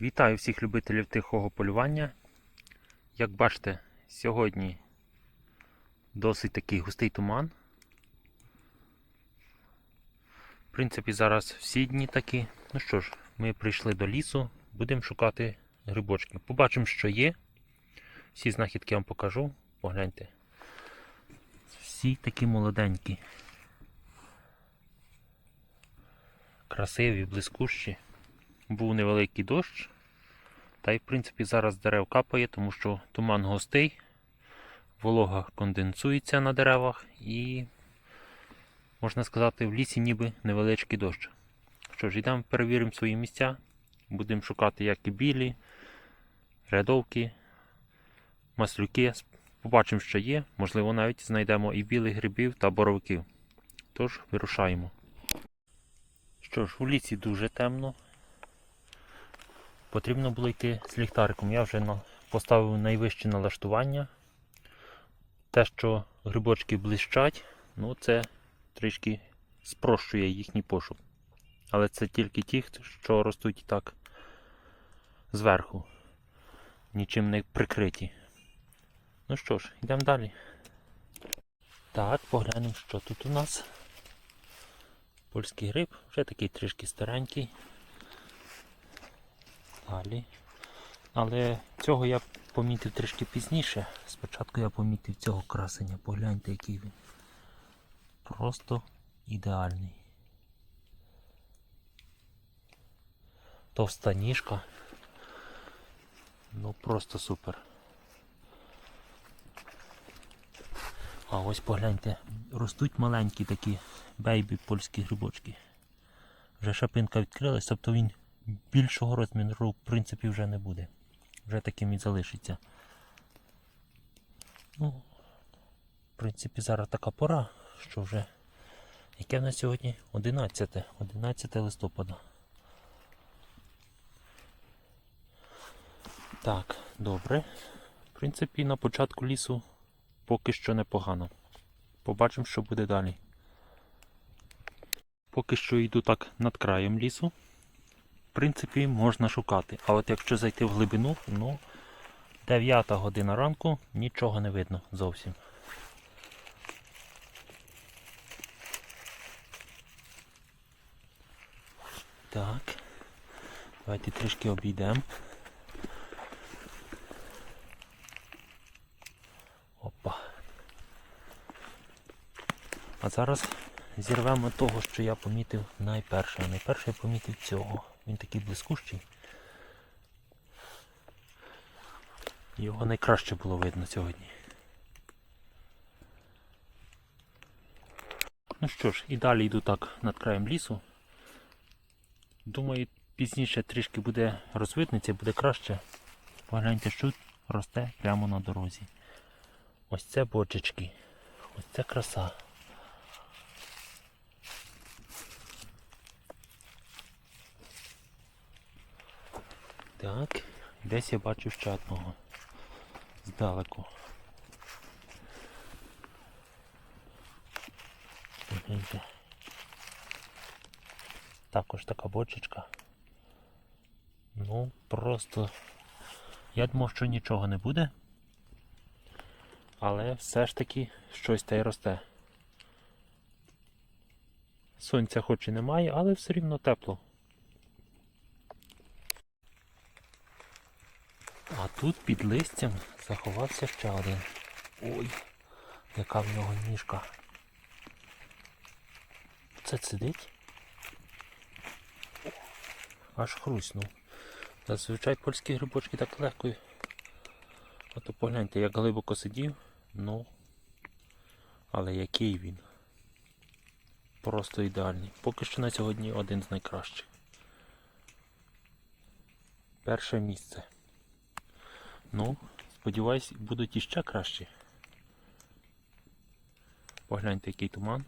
Вітаю всіх любителів тихого полювання. Як бачите, сьогодні досить такий густий туман. В принципі, зараз всі дні такі. Ну що ж, ми прийшли до лісу, будемо шукати грибочки. Побачимо, що є. Всі знахідки вам покажу. Погляньте. Всі такі молоденькі. Красиві, блискущі. Був невеликий дощ. Та й, в принципі, зараз дерев капає, тому що туман густий, волога конденсується на деревах і, можна сказати, в лісі ніби невеличкий дощ. Що ж, йдемо перевіримо свої місця. Будемо шукати як і білі, рядовки, маслюки. Побачимо, що є. Можливо, навіть знайдемо і білих грибів та боровиків. Тож, вирушаємо. Що ж, у лісі дуже темно. Потрібно було йти з ліхтариком. Я вже поставив найвище налаштування. Те, що грибочки блищать, ну це трішки спрощує їхній пошук. Але це тільки ті, що ростуть так зверху, нічим не прикриті. Ну що ж, йдемо далі. Так, поглянемо, що тут у нас. Польський гриб, вже такий трішки старенький. Далі. Але цього я помітив трішки пізніше. Спочатку я помітив цього красення. Погляньте, який він. Просто ідеальний. Товста ніжка. Ну просто супер. А ось погляньте, ростуть маленькі такі бейбі польські грибочки. Вже шапинка відкрилась, тобто він більшого розміру в принципі вже не буде. Вже таким і залишиться. Ну, в принципі, зараз така пора, що вже. Яке в нас сьогодні? 11, 11 листопада. Так, добре. В принципі, на початку лісу поки що непогано. Побачимо, що буде далі. Поки що йду так над краєм лісу. В принципі, можна шукати. А от якщо зайти в глибину, ну 9 година ранку нічого не видно зовсім. Так. Давайте трішки обійдемо. Опа. А зараз зірвемо того, що я помітив найперше. Найперше я помітив цього. Він такий блискущий. Його найкраще було видно сьогодні. Ну що ж, і далі йду так над краєм лісу. Думаю, пізніше трішки буде розвидниця, буде краще. Погляньте, що росте прямо на дорозі. Ось це бочечки. Ось це краса. Так, десь я бачу ще одного. Здалеку. Також така бочечка. Ну, просто я думав, що нічого не буде. Але все ж таки щось та й росте. Сонця хоч і немає, але все рівно тепло. Тут під листям заховався ще один. Ой, яка в нього ніжка. Це сидить? Аж хруснув. Зазвичай польські грибочки так легко. Ото погляньте, як глибоко сидів, ну, але який він. Просто ідеальний. Поки що на сьогодні один з найкращих. Перше місце. Ну, сподіваюсь, будуть іще кращі. Погляньте, який туман.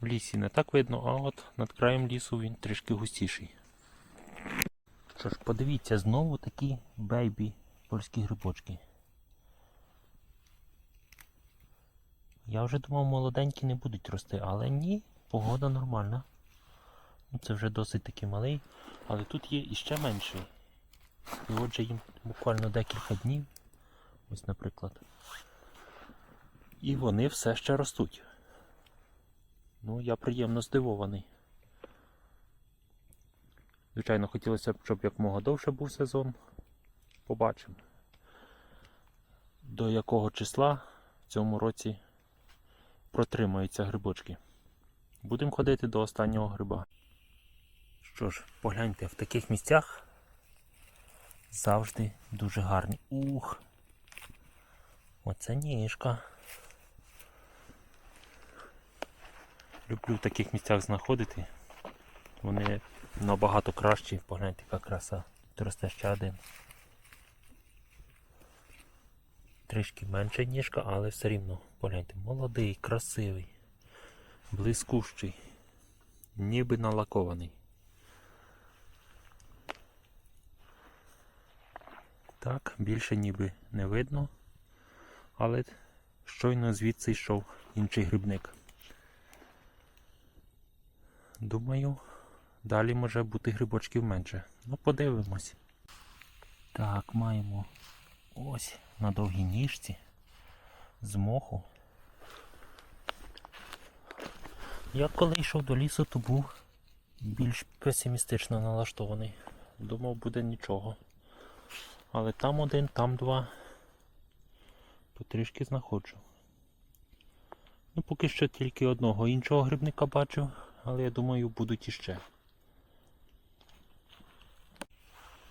В лісі не так видно, а от над краєм лісу він трішки густіший. Що ж, подивіться, знову такі бейбі польські грибочки. Я вже думав, молоденькі не будуть рости, але ні, погода нормальна. Ну, Це вже досить таки малий, але тут є іще менший. І отже їм буквально декілька днів. Ось, наприклад. І вони все ще ростуть. Ну, я приємно здивований. Звичайно, хотілося б, щоб якмога довше був сезон. Побачимо. До якого числа в цьому році протримаються грибочки. Будемо ходити до останнього гриба. Що ж, погляньте, в таких місцях завжди дуже гарні. Ух! Оце ніжка. Люблю в таких місцях знаходити. Вони набагато кращі. Погляньте, яка краса. Тут росте ще один. Трішки менша ніжка, але все рівно, погляньте, молодий, красивий, блискущий, ніби налакований. Так, більше ніби не видно, але щойно звідси йшов інший грибник. Думаю, далі може бути грибочків менше. Ну, подивимось. Так, маємо ось на довгій ніжці з моху. Я коли йшов до лісу, то був більш песимістично налаштований. Думав, буде нічого. Але там один, там два. Потрішки знаходжу. Ну, поки що тільки одного іншого грибника бачив, але я думаю, будуть іще.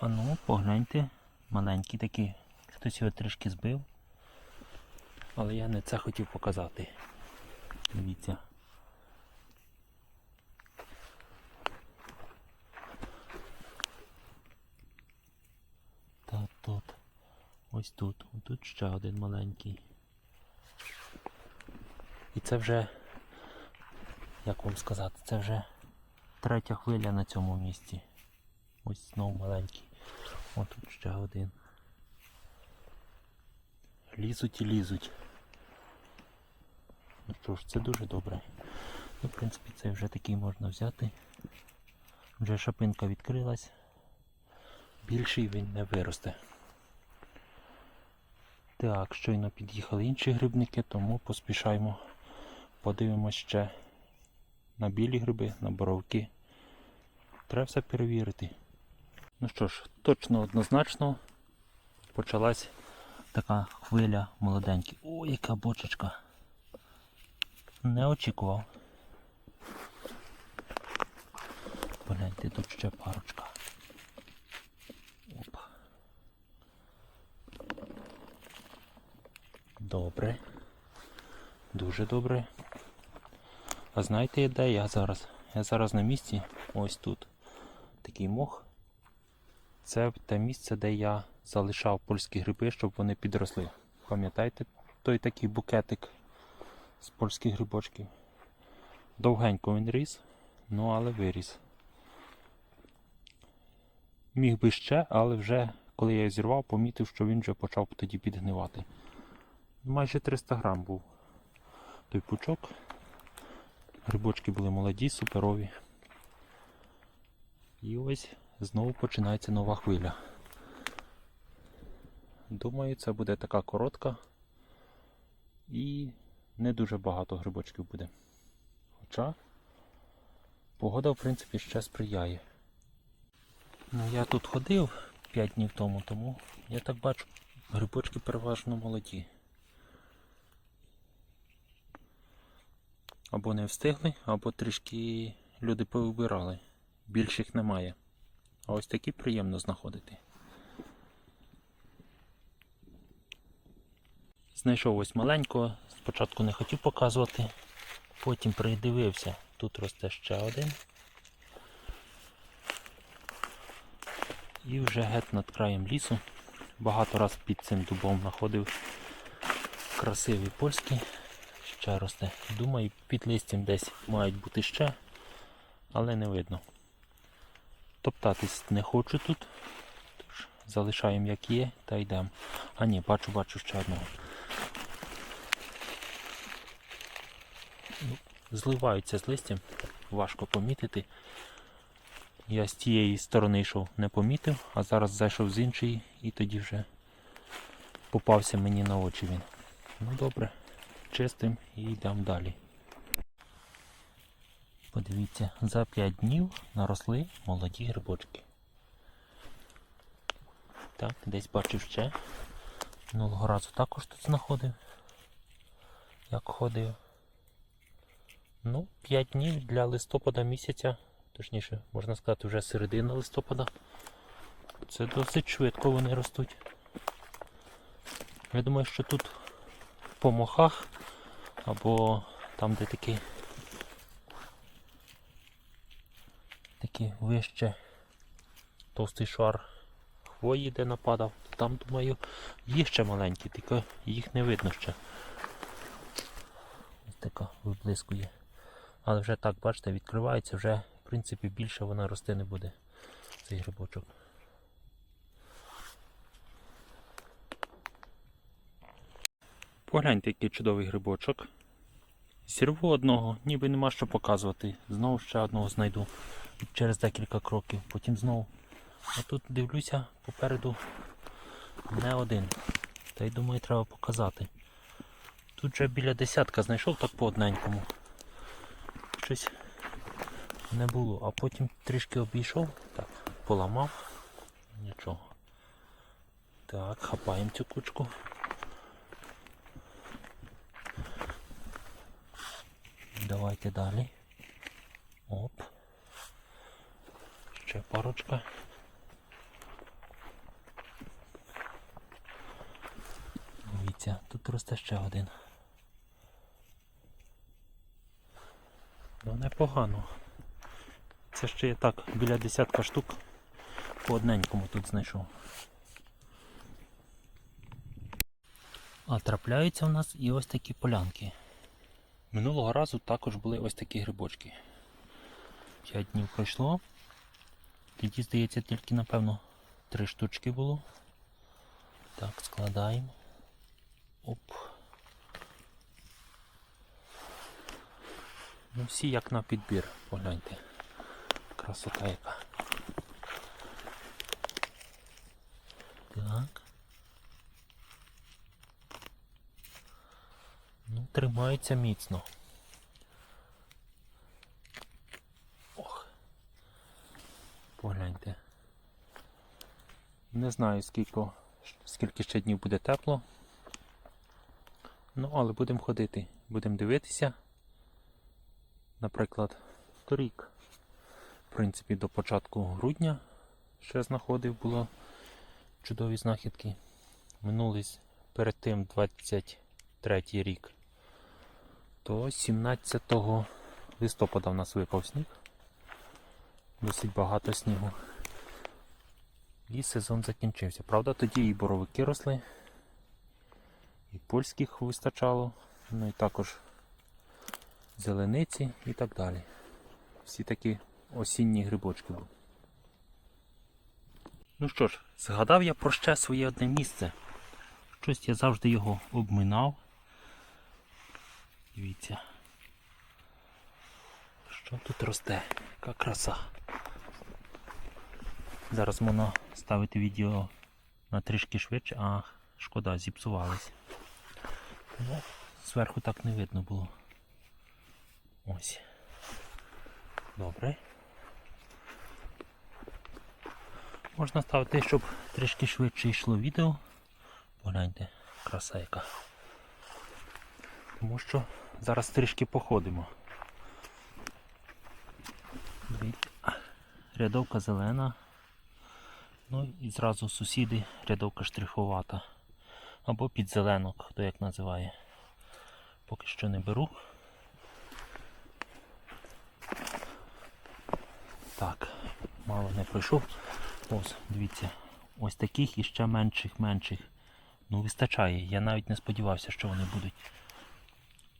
А ну, погляньте, маленький такий. Хтось його трішки збив. Але я не це хотів показати. Дивіться. Та тут. Ось тут. Тут ще один маленький. І це вже, як вам сказати, це вже третя хвиля на цьому місці. Ось знову маленький. О, тут ще один. Лізуть і лізуть. Ну що ж, це дуже добре. Ну, в принципі, це вже такий можна взяти. Вже шапинка відкрилась. Більший він не виросте. Так, щойно під'їхали інші грибники, тому поспішаємо. Подивимось ще на білі гриби, на боровки. Треба все перевірити. Ну що ж, точно однозначно почалась така хвиля молоденьких. Ой, яка бочечка. Не очікував. Погляньте, тут ще парочка. Добре. Дуже добре. А знаєте, де я зараз? Я зараз на місці, ось тут. Такий мох. Це те місце, де я залишав польські гриби, щоб вони підросли. Пам'ятаєте той такий букетик з польських грибочків? Довгенько він ріс, ну але виріс. Міг би ще, але вже коли я зірвав, помітив, що він вже почав тоді підгнивати. Майже 300 грам був той пучок. Грибочки були молоді, суперові. І ось знову починається нова хвиля. Думаю, це буде така коротка і не дуже багато грибочків буде. Хоча погода, в принципі, ще сприяє. Ну, я тут ходив 5 днів тому, тому я так бачу, грибочки переважно молоді. Або не встигли, або трішки люди повибирали. Більших немає. А ось такі приємно знаходити. Знайшов ось маленького, спочатку не хотів показувати, потім придивився. Тут росте ще один. І вже геть над краєм лісу. Багато раз під цим дубом знаходив красиві польські. Ще росте. Думаю, під листям десь мають бути ще, але не видно. Топтатись не хочу тут. Тож залишаємо як є та йдемо. А ні, бачу, бачу ще одного. Ну, Зливаються з листям, важко помітити. Я з тієї сторони йшов, не помітив, а зараз зайшов з іншої і тоді вже попався мені на очі він. Ну добре, чистим і йдемо далі. Подивіться, за 5 днів наросли молоді грибочки. Так, десь бачив ще. Минулого разу також тут знаходив. Як ходив. Ну, 5 днів для листопада місяця, точніше, можна сказати, вже середина листопада. Це досить швидко вони ростуть. Я думаю, що тут по мохах або там, де такі такий вище товстий шар хвої, де нападав, там, думаю, їх ще маленькі, тільки їх не видно ще. Ось така виблискує. Але вже так, бачите, відкривається, вже в принципі більше вона рости не буде, цей грибочок. Погляньте, який чудовий грибочок. Зірву одного, ніби нема що показувати. Знову ще одного знайду через декілька кроків, потім знову. А тут дивлюся попереду не один. Та й думаю, треба показати. Тут вже біля десятка знайшов так по одненькому. Щось не було, а потім трішки обійшов, так, поламав. Нічого. Так, хапаємо цю кучку. Давайте далі. Оп. Ще парочка. Дивіться, тут росте ще один. Ну непогано. Це ще є так, біля десятка штук по одненькому тут знайшов. А трапляються в нас і ось такі полянки. Минулого разу також були ось такі грибочки. 5 днів пройшло. Тоді, здається, тільки, напевно, три штучки було. Так, складаємо. Оп. Ну всі як на підбір, погляньте. Красота яка. Так. Ну, тримається міцно. Ох. Погляньте. Не знаю скільки, скільки ще днів буде тепло. Ну, але будемо ходити, будемо дивитися. Наприклад, торік, в принципі, до початку грудня ще знаходив, було чудові знахідки. Минулий перед тим 23 рік, то 17 листопада в нас випав сніг. Досить багато снігу. І сезон закінчився. Правда, тоді і боровики росли, і польських вистачало, ну і також зелениці і так далі. Всі такі осінні грибочки були. Ну що ж, згадав я про ще своє одне місце. Щось я завжди його обминав. Дивіться. Що тут росте? Яка краса. Зараз можна ставити відео на трішки швидше, а шкода, зіпсувались. Ну, зверху так не видно було. Ось. Добре. Можна ставити, щоб трішки швидше йшло відео. Погляньте, краса яка. Тому що зараз трішки походимо. Рядовка зелена. Ну і зразу сусіди рядовка штриховата. Або підзеленок, хто як називає. Поки що не беру. Так, мало не пройшов. Ось, дивіться, ось таких і ще менших, менших. Ну, вистачає. Я навіть не сподівався, що вони будуть.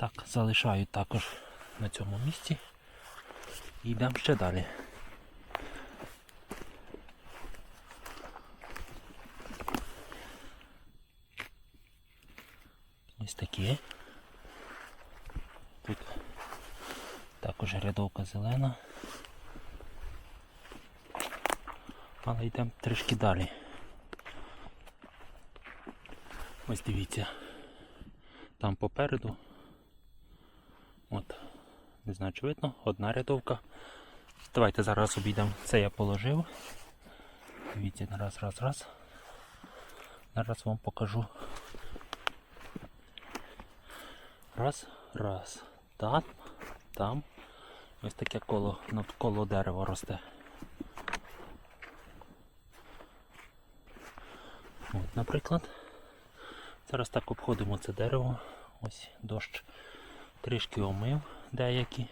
Так, залишаю також на цьому місці. І йдемо ще далі. Ось такі. Тут також рядовка зелена. Але йдемо трішки далі. Ось дивіться. Там попереду. Не знаю, чи видно, одна рядовка. Давайте зараз обійдемо. Це я положив. Дивіться, раз, раз, раз. Зараз вам покажу. Раз, раз. Там, там. Ось таке коло навколо дерева росте. От, наприклад. Зараз так обходимо це дерево. Ось дощ трішки омив деякі.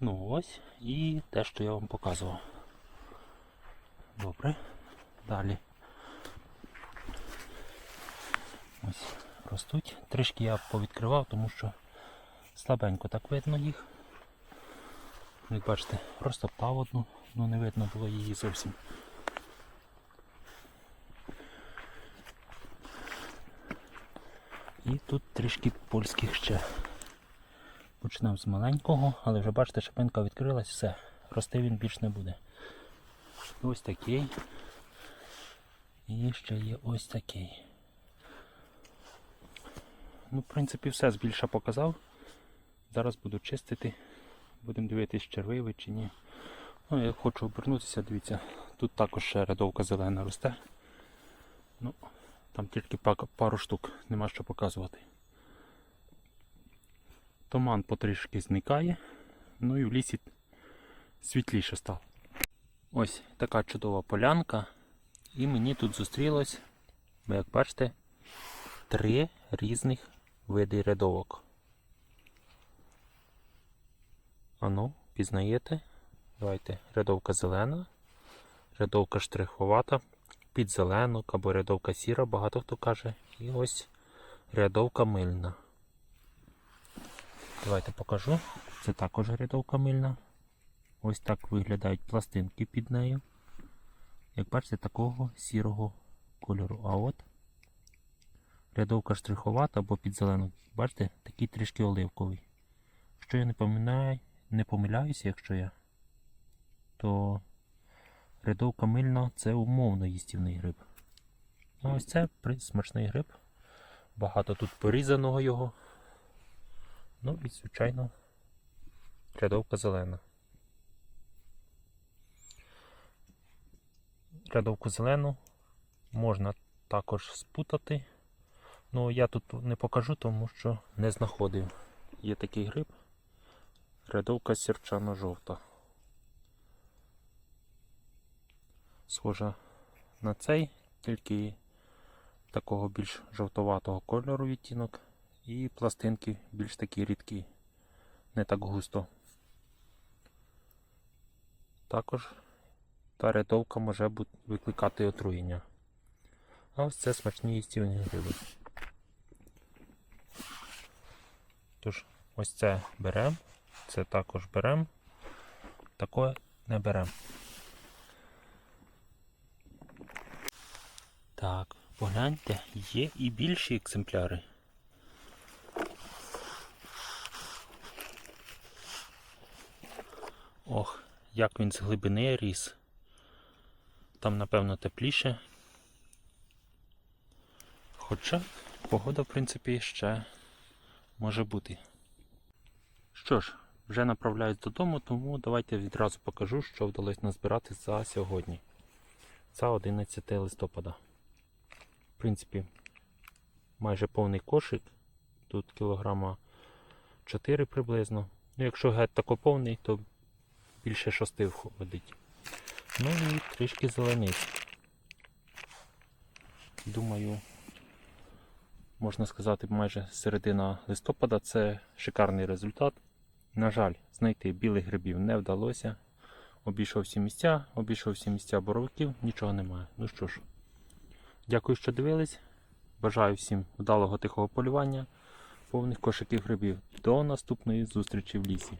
Ну ось і те, що я вам показував. Добре. Далі. Ось ростуть. Трішки я повідкривав, тому що слабенько так видно їх. Як бачите, розтоптав одну, ну не видно було її зовсім. І тут трішки польських ще. Почнемо з маленького, але вже бачите, шипинка відкрилась, все, рости він більш не буде. Ось такий. І ще є ось такий. Ну, в принципі, все збільша показав. Зараз буду чистити. Будемо дивитися, червивий чи ні. Ну, я хочу обернутися, дивіться, тут також ще рядовка зелена росте. Ну, там тільки пару штук, нема що показувати. Туман потрішки зникає, ну і в лісі світліше стало. Ось така чудова полянка. І мені тут зустрілось, ви як бачите, три різних види рядовок. Ану, пізнаєте? Давайте рядовка зелена, рядовка штриховата, підзеленок або рядовка сіра, багато хто каже. І ось рядовка мильна. Давайте покажу. Це також рядовка мильна. Ось так виглядають пластинки під нею. Як бачите, такого сірого кольору. А от рядовка штриховата або підзеленок. Бачите, такий трішки оливковий. Якщо я не помиляю, не помиляюся, якщо я, то рядовка мильна це умовно їстівний гриб. А ось це смачний гриб. Багато тут порізаного його. Ну і, звичайно, рядовка зелена. Рядовку зелену можна також спутати. Ну, я тут не покажу, тому що не знаходив. Є такий гриб. Рядовка сірчано-жовта. Схожа на цей, тільки такого більш жовтоватого кольору відтінок. І пластинки більш такі рідкі, не так густо. Також та рядовка може викликати отруєння. А ось це смачні їстівні гриби. Тож, ось це беремо, це також беремо, таке не беремо. Так, погляньте, є і більші екземпляри. Ох, як він з глибини ріс. Там, напевно, тепліше. Хоча погода, в принципі, ще може бути. Що ж, вже направляюсь додому, тому давайте відразу покажу, що вдалося назбирати за сьогодні. За 11 листопада. В принципі, майже повний кошик. Тут кілограма 4 приблизно. Ну, якщо геть тако повний, то більше 6 входить. Ну і трішки зелениць. Думаю, можна сказати, майже середина листопада це шикарний результат. На жаль, знайти білих грибів не вдалося. Обійшов всі місця, обійшов всі місця боровиків, нічого немає. Ну що ж, дякую, що дивились. Бажаю всім вдалого тихого полювання, повних кошиків грибів. До наступної зустрічі в лісі.